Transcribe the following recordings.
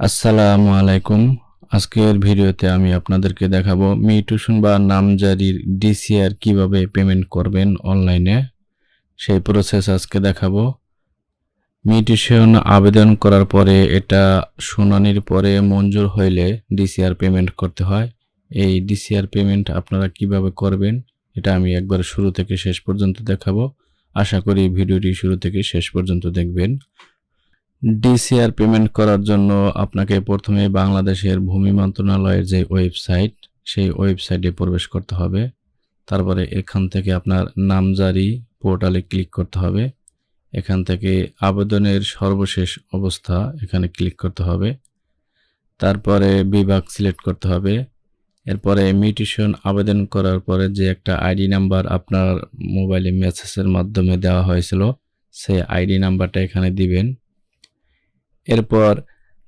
আসসালামু আলাইকুম। আজকের ভিডিওতে আমি আপনাদেরকে দেখাবো মিউটেশন বা নামজারির ডিসিআর কীভাবে পেমেন্ট করবেন অনলাইনে। সেই প্রসেস আজকে দেখাবো। মিউটেশন আবেদন করার পরে এটা শুনানির পরে মঞ্জুর হইলে ডিসিআর পেমেন্ট করতে হয়। এই ডিসিআর পেমেন্ট আপনারা কীভাবে করবেন এটা আমি একবার শুরু থেকে শেষ পর্যন্ত দেখাবো। আশা করি ভিডিওটি শুরু থেকে শেষ পর্যন্ত দেখবেন। ডিসিআর পেমেন্ট করার জন্য আপনাকে প্রথমে বাংলাদেশের ভূমি মন্ত্রণালয়ের যে ওয়েবসাইট, সেই ওয়েবসাইটে প্রবেশ করতে হবে। তারপরে এখান থেকে আপনার নামজারি পোর্টালে ক্লিক করতে হবে। এখান থেকে আবেদনের সর্বশেষ অবস্থা এখানে ক্লিক করতে হবে। তারপরে বিভাগ সিলেক্ট করতে হবে। এরপরে মিউটেশন আবেদন করার পরে যে একটা আইডি নাম্বার আপনার মোবাইলে মেসেজের মাধ্যমে দেওয়া হয়েছিল, সেই আইডি নাম্বারটা এখানে দিবেন। এরপর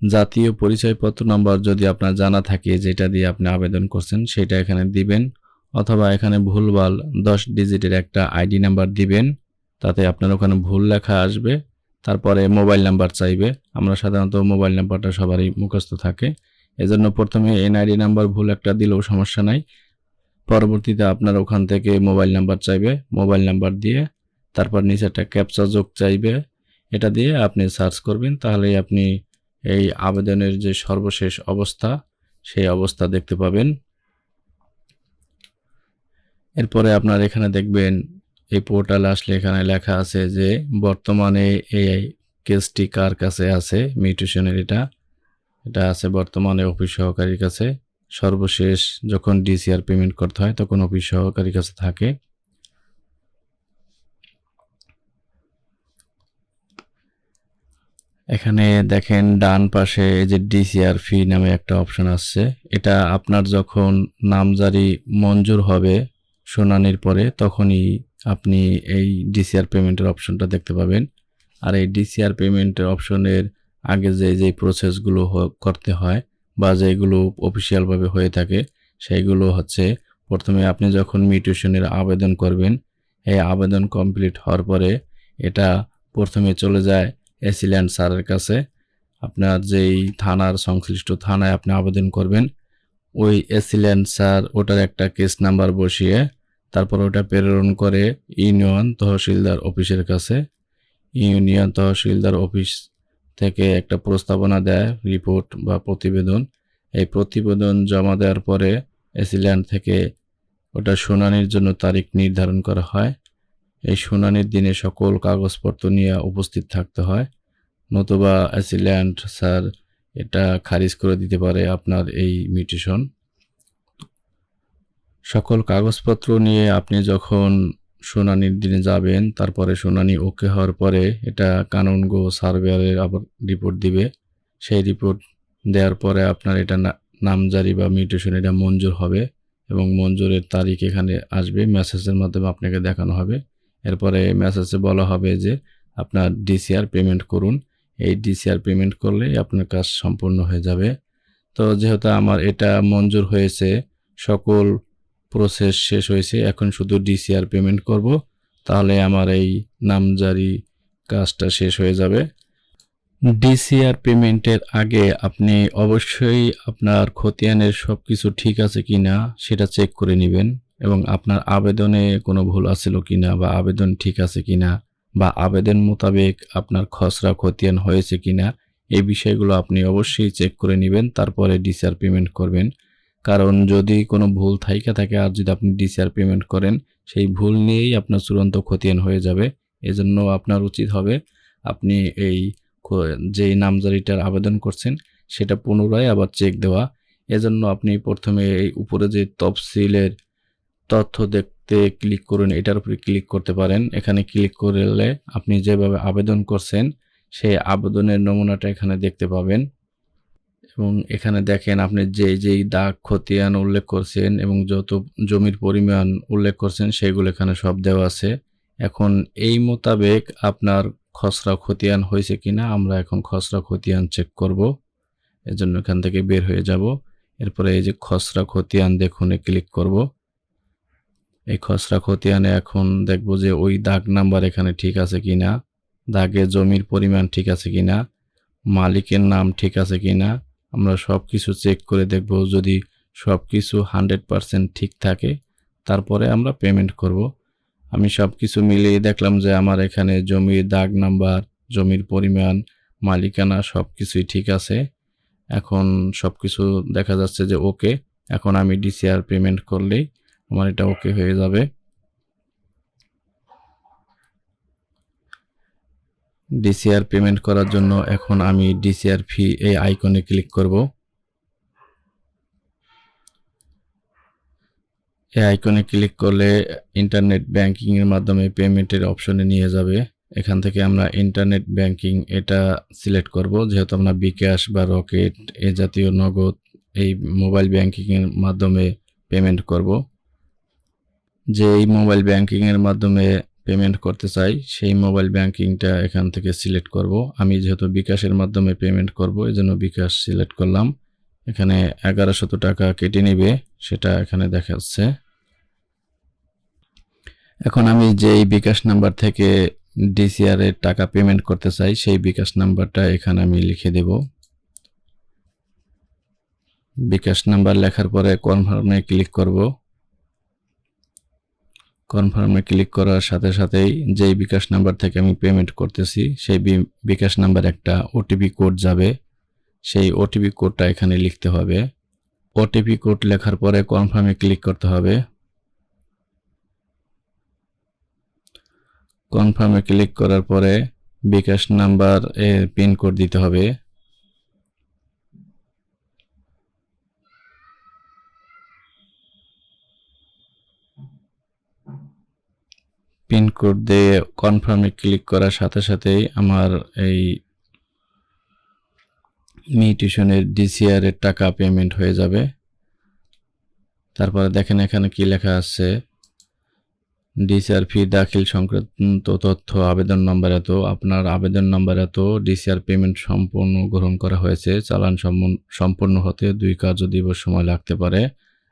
জাতীয় পরিচয়পত্র নাম্বার যদি আপনার জানা থাকে যেটা দিয়ে আপনি আবেদন করছেন, সেটা এখানে দিবেন অথবা এখানে ভুলভাল দশ ডিজিটের একটা আইডি নাম্বার দিবেন, তাতে আপনার ওখানে ভুল লেখা আসবে, তারপরে মোবাইল নাম্বার চাইবে। আমরা সাধারণত মোবাইল নাম্বারটা সবারই মুখস্থ থাকে। এজন্য প্রথমে এনআইডি নাম্বার ভুল একটা দিলেও সমস্যা নাই। পরবর্তীতে আপনার ওখান থেকে মোবাইল নাম্বার চাইবে, মোবাইল নাম্বার দিয়ে, তারপর নিচে একটা ক্যাপচা যোগ চাইবে এটা দিয়ে আপনি সার্চ করবেন, তাহলেই আপনি এই আবেদনের যে সর্বশেষ অবস্থা, সেই অবস্থা দেখতে পাবেন। এরপরে আপনার এখানে দেখবেন, এই পোর্টাল আসলে এখানে লেখা আছে যে, বর্তমানে এই কেসটি কার কাছে আছে? মিউটেশনের এটা। এটা আছে বর্তমানে অফিস সহকারীর কাছে। সর্বশেষ যখন ডিসিআর পেমেন্ট করতে হয়, তখন অফিস সহকারীর কাছে থাকে। এখানে দেখেন ডান পাশে এই যে ডিসিআর ফি নামে একটা অপশন আসছে। এটা আপনার যখন নামজারি মঞ্জুর হবে শুনানির পরে, তখনই আপনি এই ডিসিআর পেমেন্টের অপশনটা দেখতে পাবেন। আর এই ডিসিআর পেমেন্টের অপশনের আগে যে যে প্রসেসগুলো করতে হয় বা যেগুলো অফিসিয়ালভাবে হয়ে থাকে, সেইগুলো হচ্ছে প্রথমে আপনি যখন মিউটেশনের আবেদন করবেন, এই আবেদন কমপ্লিট হওয়ার পরে এটা প্রথমে চলে যায় এসিল্যান্ড স্যারের কাছে আপনার যেই থানার সংশ্লিষ্ট থানায় আপনি আবেদন করবেন, ওই এসিল্যান্ড স্যার ওটার একটা কেস নাম্বার বসিয়ে তারপর ওটা প্রেরণ করে ইউনিয়ন তহসিলদার অফিসের কাছে। ইউনিয়ন তহসিলদার অফিস থেকে একটা প্রস্তাবনা দেয় রিপোর্ট বা প্রতিবেদন। এই প্রতিবেদন জমা দেওয়ার পরে এসিল্যান্ড থেকে ওটা শুনানির জন্য তারিখ নির্ধারণ করা হয়। শুনানির দিনে সকল কাগজপত্র নিয়ে উপস্থিত থাকতে হয়। নতুবা অ্যাসিল্যান্ড স্যার এটা খারিজ করে দিতে পারে আপনার এই মিউটেশন। সকল কাগজপত্র নিয়ে আপনি যখন শুনানির দিনে যাবেন, তারপরে শুনানি ওকে হওয়ার পরে এটা কানুনগো সার্ভেয়ারের আবার রিপোর্ট দিবে। সেই রিপোর্ট দেওয়ার পরে আপনার এটা নামজারি বা মিউটেশন এটা মঞ্জুর হবে এবং মঞ্জুরের তারিখ এখানে আসবে, মেসেজের মাধ্যমে আপনাকে দেখানো হবে। এরপরে মেসেজে বলা হবে যে, আপনার ডিসিআর পেমেন্ট করুন। এই ডিসিআর পেমেন্ট করলে আপনার কাজ সম্পূর্ণ হয়ে যাবে। তো যেহেতু আমার এটা মঞ্জুর হয়েছে, সকল প্রসেস শেষ হয়েছে, এখন শুধু ডিসিআর পেমেন্ট করব। তাহলে আমার এই নামজারি কাজটা শেষ হয়ে যাবে। ডিসিআর পেমেন্টের আগে আপনি অবশ্যই আপনার খতিয়ানের সব কিছু ঠিক আছে কি না সেটা চেক করে নেবেন। এবং আপনার আবেদনে কোনো ভুল আছিল কিনা বা আবেদন ঠিক আছে কিনা বা আবেদন মোতাবেক আপনার খসড়া খতিয়ান হয়েছে কিনা, এই বিষয়গুলো আপনি অবশ্যই চেক করে নেবেন, তারপরে ডিসিআর পেমেন্ট করবেন। কারণ যদি কোনো ভুল থাইকা থাকে আর যদি আপনি ডিসিআর পেমেন্ট করেন, সেই ভুল নিয়েই আপনার চূড়ান্ত খতিয়ান হয়ে যাবে। এজন্য আপনার উচিত হবে আপনি এই যেই নামজারিটার আবেদন করছেন, সেটা পুনরায় আবার চেক দেওয়া। এজন্য আপনি প্রথমে এই উপরে যে তফসিলের তথ্য দেখতে ক্লিক করুন, এটার উপরে ক্লিক করতে পারেন। এখানে ক্লিক করলে আপনি যেভাবে আবেদন করছেন, সেই আবেদনের নমুনাটা এখানে দেখতে পাবেন। এবং এখানে দেখেন আপনি যে, যেই দাগ, খতিয়ান উল্লেখ করছেন এবং যত জমির পরিমাণ উল্লেখ করছেন সেগুলো এখানে সব দেওয়া আছে। এখন এই মোতাবেক আপনার খসড়া খতিয়ান হয়েছে কিনা, আমরা এখন খসড়া খতিয়ান চেক করব। এজন্য এখান থেকে বের হয়ে যাব। এরপরে এই যে খসড়া খতিয়ান দেখুন ক্লিক করব। এই খসড়া খতিয়ানে এখন দেখব যে ওই দাগ নাম্বার এখানে ঠিক আছে কি না দাগে জমির পরিমাণ ঠিক আছে কি না মালিকের নাম ঠিক আছে কি না আমরা সব কিছু চেক করে দেখব যদি সব কিছু হান্ড্রেড পারসেন্ট ঠিক থাকে, তারপরে আমরা পেমেন্ট করব। আমি সব কিছু মিলিয়ে দেখলাম যে আমার এখানে জমির দাগ নাম্বার, জমির পরিমাণ, মালিকানা সব কিছুই ঠিক আছে। এখন সব কিছু দেখা যাচ্ছে যে ওকে এখন আমি ডিসিআর পেমেন্ট করলেই আমার এটা ওকে হয়ে যাবে। ডিসিআর পেমেন্ট করার জন্য এখন আমি ডিসিআর ফি এই আইকনে ক্লিক করব। এই আইকনে ক্লিক করলে ইন্টারনেট ব্যাংকিং এর মাধ্যমে পেমেন্টের অপশনে নিয়ে যাবে। এখান থেকে আমরা ইন্টারনেট ব্যাংকিং এটা সিলেক্ট করব, যেহেতু আমরা বিকাশ বা রকেট এ জাতীয় নগদ এই মোবাইল ব্যাংকিং এর মাধ্যমে পেমেন্ট করব। যে এই মোবাইল ব্যাংকিং এর মাধ্যমে পেমেন্ট করতে চাই, সেই মোবাইল ব্যাংকিংটা এখান থেকে সিলেক্ট করব। আমি যেহেতু বিকাশের মাধ্যমে পেমেন্ট করব এই জন্য বিকাশ সিলেক্ট করলাম। এখানে এগারোশত টাকা কেটে নেবে, সেটা এখানে দেখাচ্ছে। এখন আমি যেই বিকাশ নাম্বার থেকে ডিসিআর এর টাকা পেমেন্ট করতে চাই, সেই বিকাশ নাম্বারটা এখানে আমি লিখে দেব। বিকাশ নাম্বার লেখার পরে কনফার্মে ক্লিক করব। কনফার্মে ক্লিক করার সাথে সাথেই যেই বিকাশ নাম্বার থেকে আমি পেমেন্ট করতেছি, সেই বিকাশ নাম্বার একটা ওটিপি কোড যাবে। সেই ওটিপি কোডটা এখানে লিখতে হবে। ওটিপি কোড লেখার পরে কনফার্মে ক্লিক করতে হবে। কনফার্মে ক্লিক করার পরে বিকাশ নাম্বার এর পিন কোড দিতে হবে। পিন কোড দিয়ে কনফার্মে ক্লিক করার সাথে সাথেই আমার এই মি টিউশনের ডিসিআর এর টাকা পেমেন্ট হয়ে যাবে। তারপরে দেখেন এখানে কি লেখা আছে ডিসিআর ফি দাখিল সংক্রান্ত তথ্য, আবেদন নম্বর এত, আপনার আবেদন নম্বর এত ডিসিআর পেমেন্ট সম্পূর্ণ গ্রহণ করা হয়েছে, চালান সম্পূর্ণ- হতে দুই কার্য দিবস সময় লাগতে পারে।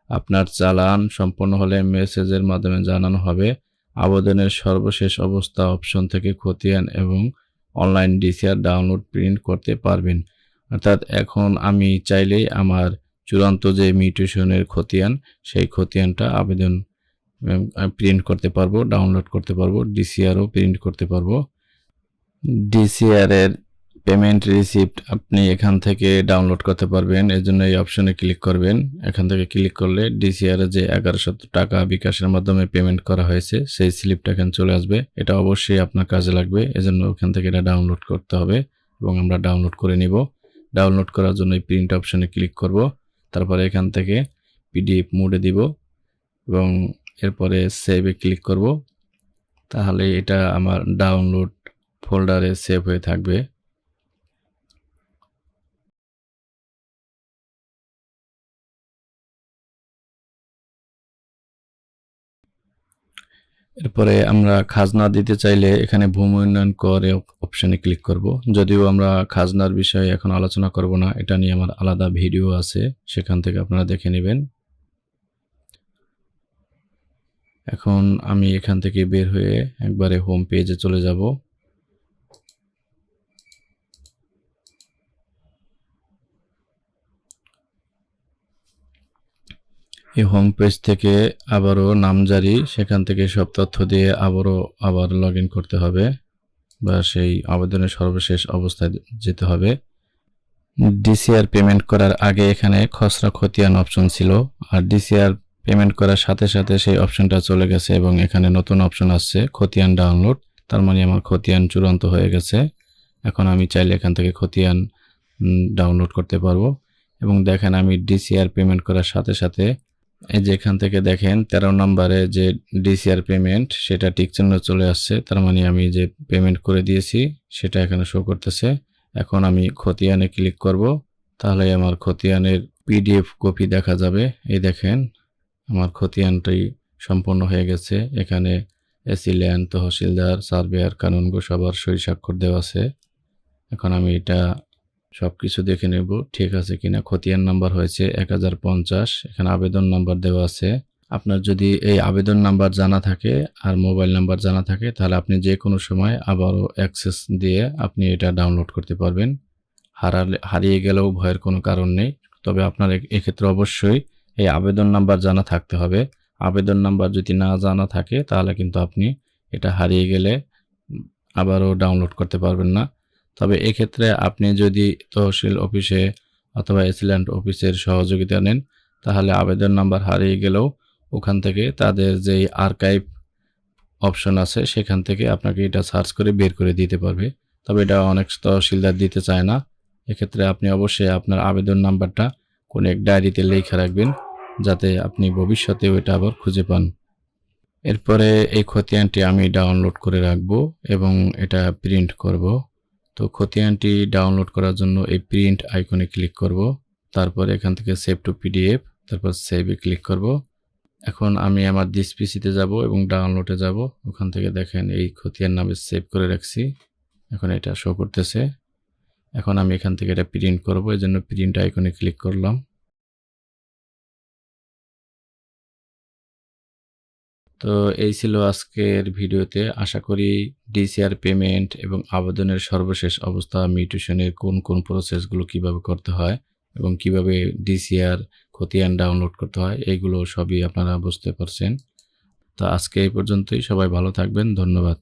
আপনার চালান সম্পূর্ণ হলে মেসেজের মাধ্যমে জানানো হবে। আবেদনের সর্বশেষ অবস্থা অপশন থেকে খতিয়ান এবং অনলাইন ডিসিআর ডাউনলোড প্রিন্ট করতে পারবেন। অর্থাৎ এখন আমি চাইলেই আমার চূড়ান্ত যে মিউটেশনের খতিয়ান, সেই খতিয়ানটা আবেদন প্রিন্ট করতে পারব ডাউনলোড করতে পারব ডিসিআরও প্রিন্ট করতে পারব। ডিসিআর এর পেমেন্ট রিসিপ্ট আপনি এখান থেকে ডাউনলোড করতে পারবেন। এর জন্য এই অপশনে ক্লিক করবেন। এখান থেকে ক্লিক করলে ডিসিআর যে এগারোশো টাকা বিকাশের মাধ্যমে পেমেন্ট করা হয়েছে, সেই স্লিপটা এখানে চলে আসবে। এটা অবশ্যই আপনার কাজে লাগবে। এজন্য ওখান থেকে এটা ডাউনলোড করতে হবে এবং আমরা ডাউনলোড করে নিব। ডাউনলোড করার জন্য এই প্রিন্ট অপশনে ক্লিক করব। তারপরে এখান থেকে পিডিএফ মোডে দিব এবং এরপরে সেভে ক্লিক করব। তাহলে এটা আমার ডাউনলোড ফোল্ডারে সেভ হয়ে থাকবে। এরপরে আমরা খাজনা দিতে চাইলে এখানে ভূমি উন্নয়ন করে অপশানে ক্লিক করব। যদিও আমরা খাজনার বিষয়ে এখন আলোচনা করব না, এটা নিয়ে আমার আলাদা ভিডিও আছে, সেখান থেকে আপনারা দেখে নেবেন। এখন আমি এখান থেকে বের হয়ে একবারে হোম পেজে চলে যাব। এই হোম পেজ থেকে আবারও নামজারি, সেখান থেকে সব তথ্য দিয়ে আবারও আবার লগ করতে হবে বা সেই আবেদনের সর্বশেষ অবস্থায় যেতে হবে। ডিসিআর পেমেন্ট করার আগে এখানে খসড়া খতিয়ান অপশন ছিল, আর ডিসিআর পেমেন্ট করার সাথে সাথে সেই অপশনটা চলে গেছে এবং এখানে নতুন অপশন আসছে, খতিয়ান ডাউনলোড তার মানে আমার খতিয়ান চূড়ান্ত হয়ে গেছে। এখন আমি চাইলে এখান থেকে খতিয়ান ডাউনলোড করতে পারব। এবং দেখেন আমি ডিসিআর পেমেন্ট করার সাথে সাথে এই যে এখান থেকে দেখেন, তেরো নম্বরে যে ডিসিআর পেমেন্ট সেটা টিকচিহ্ন চলে আসছে। তার মানে আমি যে পেমেন্ট করে দিয়েছি, সেটা এখানে শো করতেছে। এখন আমি খতিয়ানে ক্লিক করব, তাহলে আমার খতিয়ানের পিডিএফ কপি দেখা যাবে। এই দেখেন, আমার খতিয়ানটাই সম্পূর্ণ হয়ে গেছে। এখানে AC land tehsildar surveyor kanungo সবার সই স্বাক্ষর দেওয়া আছে। এখন আমি এটা সব কিছু দেখে নেব, ঠিক আছে কিনা। খতিয়ান নাম্বার হয়েছে এক হাজার পঞ্চাশ, এখানে আবেদন নাম্বার দেওয়া আছে। আপনার যদি এই আবেদন নাম্বার জানা থাকে আর মোবাইল নাম্বার জানা থাকে, তাহলে আপনি যে কোনো সময় আবারও অ্যাক্সেস দিয়ে আপনি এটা ডাউনলোড করতে পারবেন। হারালে, হারিয়ে গেলেও ভয়ের কোনো কারণ নেই। তবে আপনার এক্ষেত্রে অবশ্যই এই আবেদন নাম্বার জানা থাকতে হবে। আবেদন নাম্বার যদি না জানা থাকে, তাহলে কিন্তু আপনি এটা হারিয়ে গেলে আবারও ডাউনলোড করতে পারবেন না। তবে এক্ষেত্রে আপনি যদি তহসিল অফিসে অথবা এসিল্যান্ড অফিসের সহযোগিতা নেন, তাহলে আবেদন নাম্বার হারিয়ে গেলেও ওখান থেকে তাদের যেই আর্কাইভ অপশন আছে, সেখান থেকে আপনাকে এটা সার্চ করে বের করে দিতে পারবে। তবে এটা অনেক তহসিলদার দিতে চায় না। এক্ষেত্রে আপনি অবশ্যই আপনার আবেদন নাম্বারটা কোনো এক ডায়েরিতে লেখা রাখবেন, যাতে আপনি ভবিষ্যতেও এটা আবার খুঁজে পান। এরপরে এই খতিয়ানটি আমি ডাউনলোড করে রাখব এবং এটা প্রিন্ট করব। তো খতিয়ানটি ডাউনলোড করার জন্য এই প্রিন্ট আইকনে ক্লিক করব। তারপর এখান থেকে সেভ টু পিডিএফ তারপর সেভে ক্লিক করব। এখন আমি আমার দিস পিসিতে যাব এবং ডাউনলোডে যাব। ওখান থেকে দেখেন এই খতিয়ান নামে সেভ করে রাখছি। এখন এটা শো করতেছে। এখন আমি এখান থেকে এটা প্রিন্ট করব। এই জন্য প্রিন্ট আইকনে ক্লিক করলাম। তো এই ছিল আজকের ভিডিওতে। আশা করি ডিসিআর পেমেন্ট এবং আবেদনের সর্বশেষ অবস্থা মিউটেশনের কোন কোন প্রসেসগুলো কীভাবে করতে হয় এবং কীভাবে ডিসিআর খতিয়ান ডাউনলোড করতে হয় এইগুলো সবই আপনারা বুঝতে পারছেন। তো আজকে এই পর্যন্তই। সবাই ভালো থাকবেন। ধন্যবাদ।